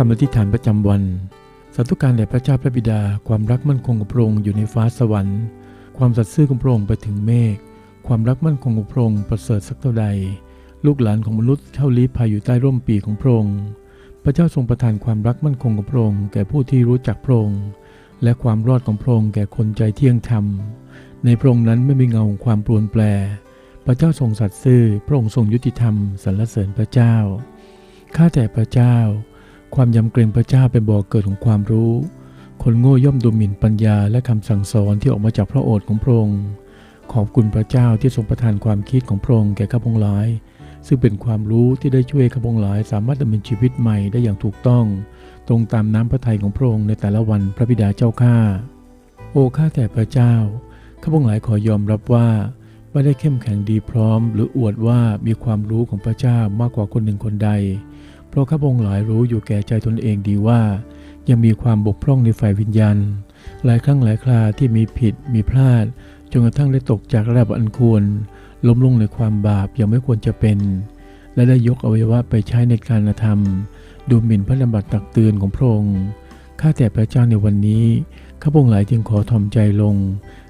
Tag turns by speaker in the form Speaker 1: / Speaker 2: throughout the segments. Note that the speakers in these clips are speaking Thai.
Speaker 1: คำอธิษฐานประจำวัน สาธุการแด่พระเจ้าพระบิดา ความรักมั่นคงของพระองค์อยู่ในฟ้าสวรรค์ ความสัตย์ซื่อของพระองค์ไปถึงเมฆ ความรักมั่นคงของพระองค์ประเสริฐสักเท่าใด ลูกหลานของมนุษย์เข้าลี้ภัยอยู่ใต้ร่มปีกของพระองค์ พระเจ้าทรงประทานความรักมั่นคงของพระองค์แก่ผู้ที่รู้จักพระองค์ และความรอดของพระองค์แก่คนใจเที่ยงธรรม ในพระองค์นั้นไม่มีเงาของความปรวนแปร พระเจ้าทรงสัตย์ซื่อ พระองค์ทรงยุติธรรมสรรเสริญพระเจ้า ข้าแต่พระเจ้า ความยำเกรงพระเจ้าเป็นบ่อเกิดของความรู้ คนโง่ย่อมดูหมิ่นปัญญาและคำสั่งสอนที่ออกมาจากพระโอษฐ์ของพระองค์ขอบคุณพระเจ้าที่ทรงประทานความคิดของพระองค์แก่ข้าพงหลาย ซึ่งเป็นความรู้ที่ได้ช่วยข้าพงหลายสามารถดำเนินชีวิตใหม่ได้อย่างถูกต้อง ตรงตามน้ำพระทัยของพระองค์ในแต่ละวันพระบิดาเจ้าข้าโอ้ข้าแต่พระเจ้าข้าพงหลายขอยอมรับว่าไม่ได้เข้มแข็งดีพร้อม หรืออวดว่ามีความรู้ของพระเจ้ามากกว่าคนหนึ่งคนใด ราะข้าพงหลายรู้อยู่แก่ใจตนเองดีว่า ยังมีความบกพร่องในฝ่ายวิญญาณ หลายครั้งหลายคราที่มีผิดมีพลาดจนกระทั่งได้ตกจากระดับอันควร ล้มลงในความบาปยังไม่ควรจะเป็น และได้ยกอวัยวะไปใช้ในการกระทำดูหมิ่นพระดำบัตรตักเตือนของพระองค์ข้าแต่พระเจ้าในวันนี้ข้าพงหลายจึงขอทอมใจลง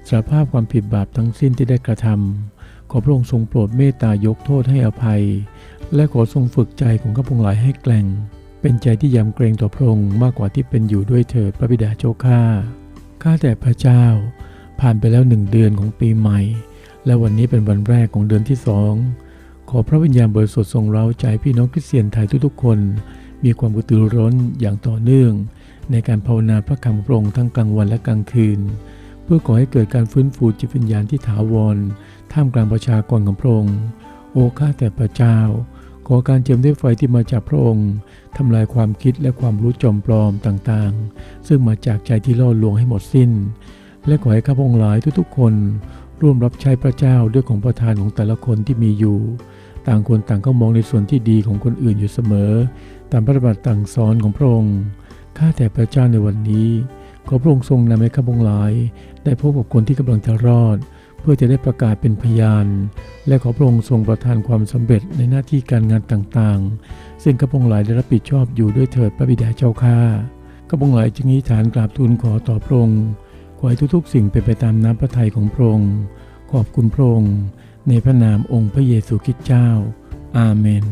Speaker 1: สารภาพความผิดบาปทั้งสิ้นที่ได้กระทำขอพระองค์ทรงโปรดเมตตายกโทษให้อภัย และขอทรงฝึกใจของข้าพงหลายให้แกร่ง เป็นใจที่ยำเกรงต่อพระองค์มากกว่าที่เป็นอยู่ด้วยเถิดพระบิดาเจ้าข้าข้าแต่พระเจ้า ผ่านไปแล้วหนึ่งเดือนของปีใหม่ และวันนี้เป็นวันแรกของเดือนที่สองขอพระวิญญาณบริสุทธิ์ทรงเร้าใจพี่น้องคริสเตียนไทยทุกๆคน มีความกระตือร้นอย่างต่อเนื่อง ในการภาวนาพระคำพระองค์ทั้งกลางวันและกลางคืน เพื่อขอให้เกิดการฟื้นฟูจิตวิญญาณที่ถาวร ท่ามกลางประชากรของพระองค์โอ้ข้าแต่พระเจ้า ขอการเจิมด้วยไฟที่มาจากพระองค์ทำลายความคิดและความรู้จอมปลอมต่างๆ ซึ่งมาจากใจที่ล่อลวงให้หมดสิ้น และขอให้ข้าพงหลายทุกๆคน ร่วมรับใช้พระเจ้าด้วยของประทานของแต่ละคนที่มีอยู่ ต่างคนต่างก็มองในส่วนที่ดีของคนอื่นอยู่เสมอ ตามพระบัติต่างสอนของพระองค์ข้าแต่พระเจ้าในวันนี้ ขอพระองค์ทรงนำให้ข้าพงหลาย ได้พบกับคนที่กำลังจะรอด เพื่อจะได้ประกาศเป็นพยาน และขอพระองค์ทรงประทานความสำเร็จในหน้าที่การงานต่างๆ ซึ่งข้าพงหลายได้รับผิดชอบอยู่ด้วยเถิดพระบิดาเจ้าข้าข้าพงหลายจึงนี้ฐานกราบทูลขอต่อพระองค์ขอให้ทุกๆ สิ่งเป็นไปตามน้ำพระทัยของพระองค์ขอบคุณพระองค์ในพระนามองค์พระเยซูคริสต์เจ้า อาเมน